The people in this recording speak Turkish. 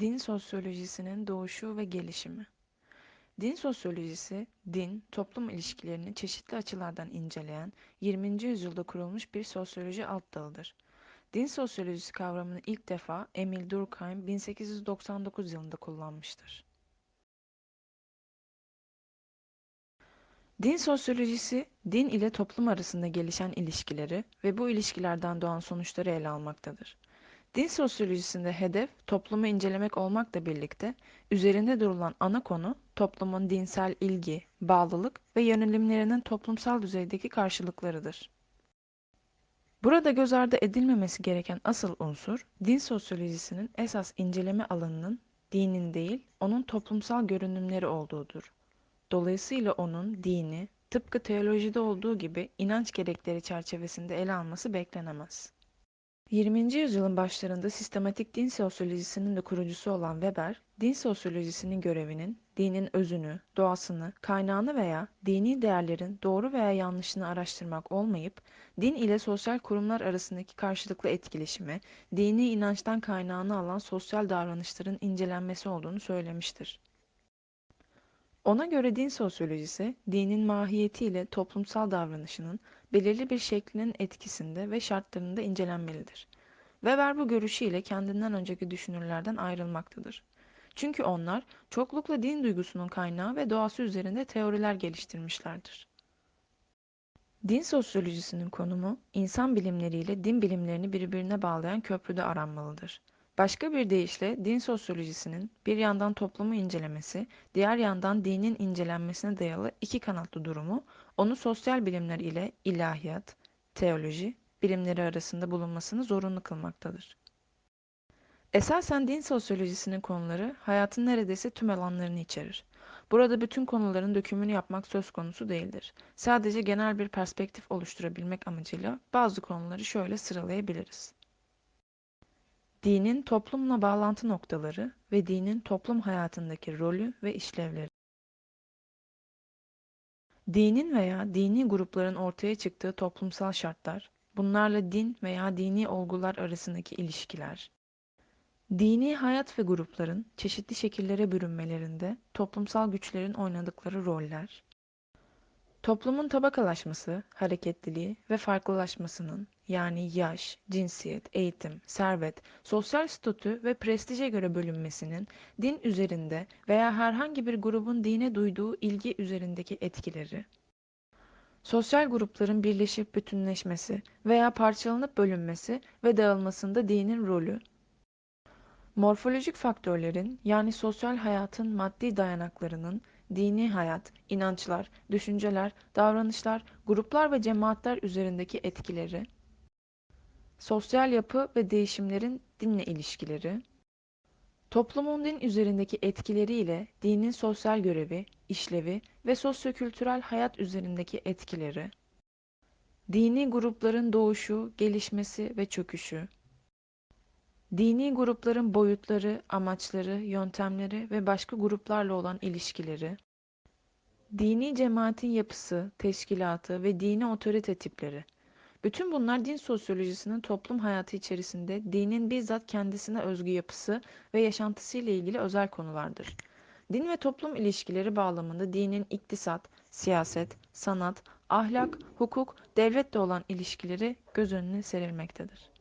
Din sosyolojisinin doğuşu ve gelişimi. Din sosyolojisi, din, toplum ilişkilerini çeşitli açılardan inceleyen 20. yüzyılda kurulmuş bir sosyoloji alt dalıdır. Din sosyolojisi kavramını ilk defa Emil Durkheim 1899 yılında kullanmıştır. Din sosyolojisi, din ile toplum arasında gelişen ilişkileri ve bu ilişkilerden doğan sonuçları ele almaktadır. Din sosyolojisinde hedef toplumu incelemek olmakla birlikte üzerinde durulan ana konu toplumun dinsel ilgi, bağlılık ve yönelimlerinin toplumsal düzeydeki karşılıklarıdır. Burada göz ardı edilmemesi gereken asıl unsur din sosyolojisinin esas inceleme alanının dinin değil, onun toplumsal görünümleri olduğudur. Dolayısıyla onun dini tıpkı teolojide olduğu gibi inanç gerekleri çerçevesinde ele alması beklenemez. 20. yüzyılın başlarında sistematik din sosyolojisinin de kurucusu olan Weber, din sosyolojisinin görevinin dinin özünü, doğasını, kaynağını veya dini değerlerin doğru veya yanlışını araştırmak olmayıp, din ile sosyal kurumlar arasındaki karşılıklı etkileşimi, dini inançtan kaynağını alan sosyal davranışların incelenmesi olduğunu söylemiştir. Ona göre din sosyolojisi, dinin mahiyetiyle toplumsal davranışının belirli bir şeklinin etkisinde ve şartlarında incelenmelidir. Weber bu görüşüyle kendinden önceki düşünürlerden ayrılmaktadır. Çünkü onlar çoklukla din duygusunun kaynağı ve doğası üzerinde teoriler geliştirmişlerdir. Din sosyolojisinin konumu, insan bilimleriyle din bilimlerini birbirine bağlayan köprüde aranmalıdır. Başka bir deyişle din sosyolojisinin bir yandan toplumu incelemesi, diğer yandan dinin incelenmesine dayalı iki kanatlı durumu, onu sosyal bilimler ile ilahiyat, teoloji bilimleri arasında bulunmasını zorunlu kılmaktadır. Esasen din sosyolojisinin konuları hayatın neredeyse tüm alanlarını içerir. Burada bütün konuların dökümünü yapmak söz konusu değildir. Sadece genel bir perspektif oluşturabilmek amacıyla bazı konuları şöyle sıralayabiliriz. Dinin toplumla bağlantı noktaları ve dinin toplum hayatındaki rolü ve işlevleri. Dinin veya dini grupların ortaya çıktığı toplumsal şartlar, bunlarla din veya dini olgular arasındaki ilişkiler, dini hayat ve grupların çeşitli şekillere bürünmelerinde toplumsal güçlerin oynadıkları roller, Toplumun tabakalaşması, hareketliliği ve farklılaşmasının yani yaş, cinsiyet, eğitim, servet, sosyal statü ve prestije göre bölünmesinin din üzerinde veya herhangi bir grubun dine duyduğu ilgi üzerindeki etkileri, sosyal grupların birleşip bütünleşmesi veya parçalanıp bölünmesi ve dağılmasında dinin rolü, morfolojik faktörlerin yani sosyal hayatın maddi dayanaklarının dini hayat, inançlar, düşünceler, davranışlar, gruplar ve cemaatler üzerindeki etkileri, sosyal yapı ve değişimlerin dinle ilişkileri, toplumun din üzerindeki etkileriyle dinin sosyal görevi, işlevi ve sosyokültürel hayat üzerindeki etkileri, dini grupların doğuşu, gelişmesi ve çöküşü, Dini grupların boyutları, amaçları, yöntemleri ve başka gruplarla olan ilişkileri, dini cemaatin yapısı, teşkilatı ve dini otorite tipleri. Bütün bunlar din sosyolojisinin toplum hayatı içerisinde dinin bizzat kendisine özgü yapısı ve yaşantısıyla ilgili özel konulardır. Din ve toplum ilişkileri bağlamında dinin iktisat, siyaset, sanat, ahlak, hukuk, devletle olan ilişkileri göz önüne serilmektedir.